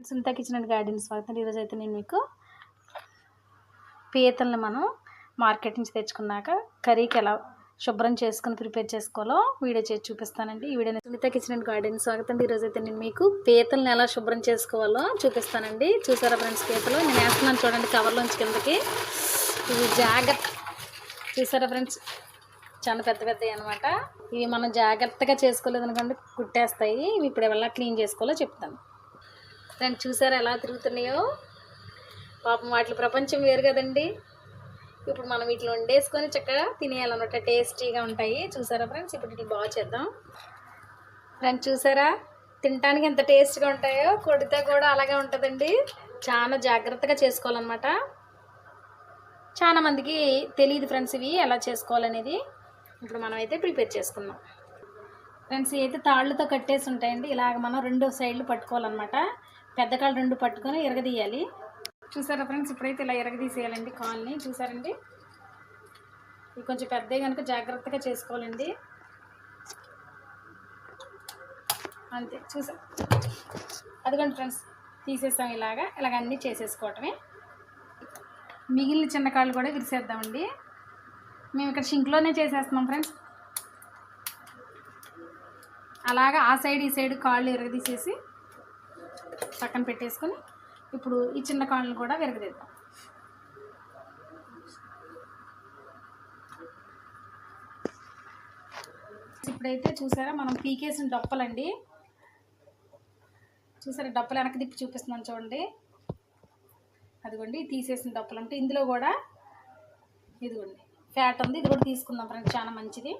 Sunitha kitchen and garden స్వాగతం. ఈరోజు అయితే నేను మీకు పీతల్ని మనం మార్కెట్ నుంచి తెచ్చుకున్నాక కర్రీకి ఎలా శుభ్రం చేసుకుని ప్రిపేర్ చేసుకోవాలో వీడియో చేసి చూపిస్తానండి. ఈ video Sunitha kitchen and garden స్వాగతం. ఈరోజు అయితే నేను మీకు పీతల్ని ఎలా శుభ్రం చేసుకోవాలో చూపిస్తానండి. చూసారా ఫ్రెండ్స్ పీతలు? నేను వేస్తున్నాను చూడండి కవర్లోంచి కిందకి. ఇవి జాగ్రత్త చూసారా ఫ్రెండ్స్? చాలా పెద్ద పెద్దవి అనమాట ఇవి మనం జాగ్రత్తగా చేసుకోలేదు అనుకోండి కుట్టేస్తాయి. ఇవి ఇప్పుడు ఎలా క్లీన్ చేసుకోవాలో చెప్తాను. దాన్ని చూసారా ఎలా తిరుగుతున్నాయో? పాపం వాటి ప్రపంచం వేరు కదండి. ఇప్పుడు మనం వీటిలో వండేసుకొని చక్కగా తినేయాలన్నమాట. టేస్టీగా ఉంటాయి. చూసారా ఫ్రెండ్స్? ఇప్పుడు ఇట్లా బాగా చేద్దాం. ఫ్రెండ్స్ చూసారా? తినడానికి ఎంత టేస్ట్గా ఉంటాయో కొడితే కూడా అలాగే ఉంటుందండి. చాలా జాగ్రత్తగా చేసుకోవాలన్నమాట. చాలా మందికి తెలియదు ఫ్రెండ్స్ ఇవి ఎలా చేసుకోవాలనేది. ఇప్పుడు మనం అయితే ప్రిపేర్ చేసుకుందాం. ఫ్రెండ్స్ ఇవి అయితే తాళ్ళతో కట్టేసి ఉంటాయండి ఇలాగ మనం రెండు సైడ్లు పట్టుకోవాలన్నమాట. పెద్ద కాళ్ళు రెండు పట్టుకొని ఇరగదీయాలి చూసారా ఫ్రెండ్స్? ఇప్పుడైతే ఇలా ఇరగదీసేయాలండి కాల్ని. చూసారండి? ఇవి కొంచెం పెద్దవి కనుక జాగ్రత్తగా చేసుకోవాలండి. అంతే. చూసా. అదిగోండి ఫ్రెండ్స్. తీసేస్తాం ఇలాగా. ఇలాగ అన్నీ చేసేసుకోవటమే. మిగిలిన చిన్న కాళ్ళు కూడా విరిసేద్దామండి. మేము ఇక్కడ షింక్లోనే చేసేస్తున్నాం ఫ్రెండ్స్. అలాగా ఆ సైడ్ ఈ సైడ్ కాళ్ళు ఇరగదీసేసి పక్కన పెట్టేసుకొని ఇప్పుడు ఈ చిన్న కాళ్ళను కూడా విరగదీద్దాం. ఇప్పుడైతే చూసారా మనం పీకేసిన డొప్పలండి. చూసారా డొప్పలు వెనక్కి తిప్పి చూపిస్తున్నాను చూడండి. అదిగోండి తీసేసిన డొప్పలు అంటే ఇందులో కూడా ఇదిగోండి ఫ్యాట్ ఉంది. ఇది కూడా తీసుకుందాం ఫ్రెండ్స్ చాలా మంచిది.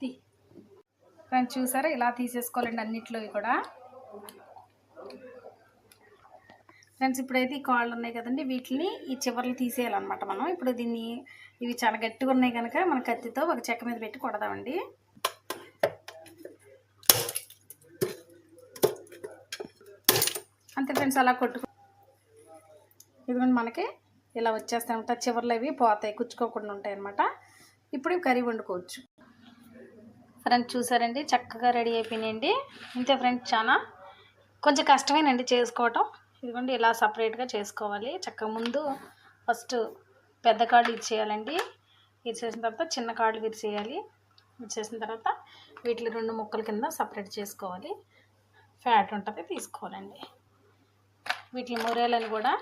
తీ. ఫ్రెండ్స్ చూసారా ఇలా తీసేసుకోవాలండి అన్నిట్లో కూడా. ఫ్రెండ్స్ ఇప్పుడైతే ఈ కాళ్ళు ఉన్నాయి కదండి వీటిని ఈ చివర్లు తీసేయాలన్నమాట మనం. ఇప్పుడు దీన్ని ఇవి చాలా గట్టిగా ఉన్నాయి కనుక మన కత్తితో ఒక చెక్క మీద పెట్టి కొడదామండి. అంతే ఫ్రెండ్స్ అలా కొట్టుకో ఇదిగోండి మనకి ఇలా వచ్చేస్తాయన్నమాట ఉంటాయి చివర్లు అవి పోతాయి కుచ్చుకోకుండా ఉంటాయి అనమాట ఇప్పుడు ఇవి కర్రీ వండుకోవచ్చు. ఫ్రెండ్స్ చూసారండి? చక్కగా రెడీ అయిపోయినాయండి. ఇంతే ఫ్రెండ్స్ చాలా కొంచెం కష్టమేనండి చేసుకోవటం. ఇదిగోండి ఇలా సపరేట్గా చేసుకోవాలి. చక్కగా ముందు ఫస్ట్ పెద్ద కాళ్ళు ఇచ్చేయాలండి. ఇచ్చేసిన తర్వాత చిన్న కాళ్ళు విరిచేయాలి విరిచేసిన తర్వాత వీటిని రెండు ముక్కల కింద సపరేట్ చేసుకోవాలి. ఫ్యాట్ ఉంటుంది తీసుకోవాలండి. వీటిని మురేలని కూడా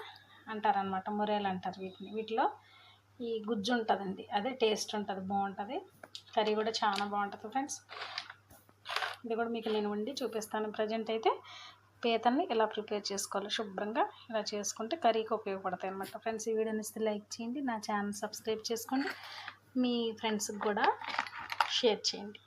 అంటారనమాట మురేలు అంటారు వీటిని. వీటిలో ఈ గుజ్జు ఉంటుందండి. అదే టేస్ట్ ఉంటుంది బాగుంటుంది. కర్రీ కూడా చాలా బాగుంటుంది ఫ్రెండ్స్. ఇది కూడా మీకు నేను వండి చూపిస్తాను. ప్రజెంట్ అయితే పీతల్ని ఇలా ప్రిపేర్ చేసుకోవాలి శుభ్రంగా ఇలా చేసుకుంటే కర్రీకి ఉపయోగపడతాయి అనమాట ఫ్రెండ్స్ ఈ వీడియోని ఇస్తే లైక్ చేయండి నా ఛానల్ సబ్స్క్రైబ్ చేసుకోండి మీ ఫ్రెండ్స్కి కూడా షేర్ చేయండి.